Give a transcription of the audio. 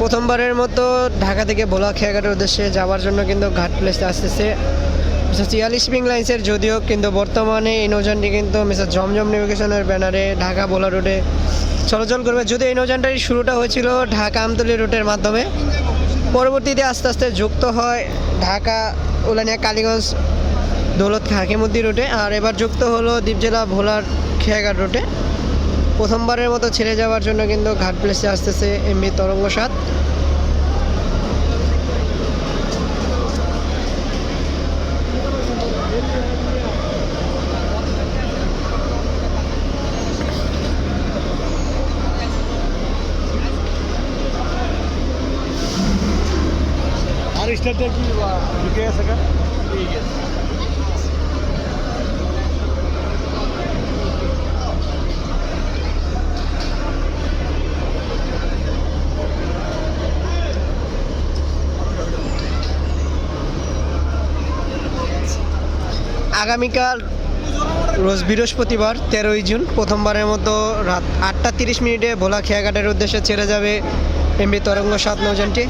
প্রথমবারের মতো ঢাকা থেকে ভোলা খেয়াঘাটের উদ্দেশ্যে যাওয়ার জন্য কিন্তু ঘাট প্লেসে আসতেছে। মিস্টার চিয়ালি শিপিং লাইন্সের যদিও কিন্তু বর্তমানে এই নৌযানটি কিন্তু মিস্টার জমজম নেভিগেশনের ব্যানারে ঢাকা ভোলা রুটে চলাচল করবে। যদি এই নৌযানটার শুরুটা হয়েছিল ঢাকা আমতলি রুটের মাধ্যমে, পরবর্তীতে আস্তে আস্তে যুক্ত হয় ঢাকা, উলানিয়া, কালীগঞ্জ দৌলত হাকিমুদ্দি রুটে। আর এবার যুক্ত হলো দ্বীপ জেলা ভোলার খেয়াঘাট রুটে। প্রথমবারের মতো ছেড়ে যাওয়ার জন্য কিন্তু ঘাট প্লেসে আসতেছে এমবি তরঙ্গ সাত। আর স্টারটা কি আহ, ঢুকে গেছে ঠিক আছে। আগামীকাল রোজ বৃহস্পতিবার, তেরোই জুন, প্রথমবারের মতো রাত আটটা তিরিশ মিনিটে ভোলা খেয়াঘাটের উদ্দেশ্যে ছেড়ে যাবে এমবি তরঙ্গ সাত নৌযানটি।